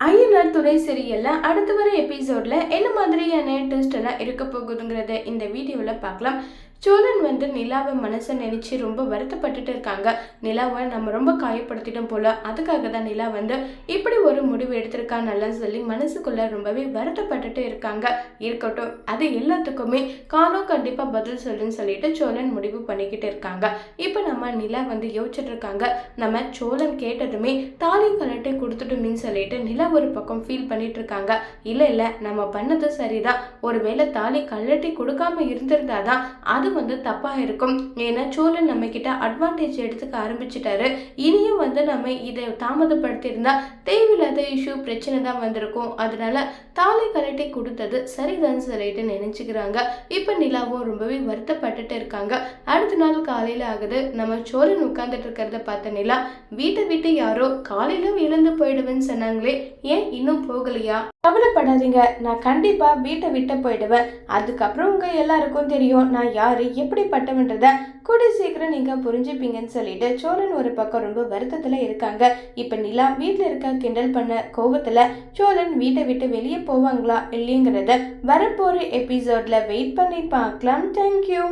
ஐயனார் துணை சீரியல்ல அடுத்து வர எபிசோட்ல என்ன மாதிரியான டெஸ்ட் எல்லாம் இருக்க போகுதுங்கிறத இந்த வீடியோவில் பார்க்கலாம். சோழன் வந்து நிலாவை மனசை நினைச்சு ரொம்ப வருத்தப்பட்டுட்டு இருக்காங்க. நிலாவை நம்ம ரொம்ப காயப்படுத்திட்டோம் போல. அதுக்காக தான் நிலா வந்து இப்படி ஒரு முடிவு எடுத்திருக்கா சொல்லி மனசுக்குள்ள ரொம்பவே வருத்தப்பட்டுட்டு இருக்காங்க. இருக்கட்டும் அது எல்லாத்துக்குமே காலம் கண்டிப்பா பதில் சொல்லுன்னு சொல்லிட்டு சோழன் முடிவு பண்ணிக்கிட்டு இருக்காங்க. இப்போ நம்ம நிலா வந்து யோசிச்சுட்டு இருக்காங்க. நம்ம சோழன் கேட்டதுமே தாலி கலட்டை கொடுத்துட்டோமேன்னு சொல்லிட்டு நிலா ஒரு பக்கம் ஃபீல் பண்ணிட்டு இருக்காங்க. இல்லை இல்லை நம்ம பண்ணது சரிதான். ஒருவேளை தாலி கழட்டி கொடுக்காம இருந்திருந்தாதான் அது வந்து தப்பாக இருக்கும். ஏன்னா சோழன் நம்ம கிட்ட அட்வான்டேஜ் எடுத்துக்க ஆரம்பிச்சிட்டாரு. இனியும் வந்து நம்ம இதை தாமதப்படுத்தியிருந்தா தேவையில்லாத இஷ்யூ பிரச்சனை தான் வந்திருக்கும். அதனால தாலி கலட்டி கொடுத்தது சரிதான் சொல்லிட்டு நினைச்சுக்கிறாங்க. இப்போ நிலாவும் ரொம்பவே வருத்தப்பட்டுட்டு இருக்காங்க. அடுத்த நாள் காலையில் ஆகுது. நம்ம சோழன் உட்கார்ந்துட்டு இருக்கிறத பார்த்த நிலா வீட்டை விட்டு யாரோ காலையில இழந்து போயிடுவேன்னு சொன்னாங்களே ஏன் இன்னும் போகலையா? கவலைப்படாதீங்க. நான் கண்டிப்பாக வீட்டை விட்டு போயிடுவேன். அதுக்கப்புறம் உங்கள் எல்லாருக்கும் தெரியும். நான் யார் எப்படிப்பட்டவன்றத கூடி சீக்கிரம் நீங்கள் புரிஞ்சுப்பீங்கன்னு சொல்லிட்டு சோழன் ஒரு பக்கம் ரொம்ப வருத்தத்தில் இருக்காங்க. இப்போ நிலா வீட்டில் இருக்க கிண்டல் பண்ண கோவத்தில் சோழன் வீட்டை விட்டு வெளியே போவாங்களா இல்லைங்கிறத வரப்போகிற எபிசோடில் வெயிட் பண்ணி பார்க்கலாம் தேங்க்யூ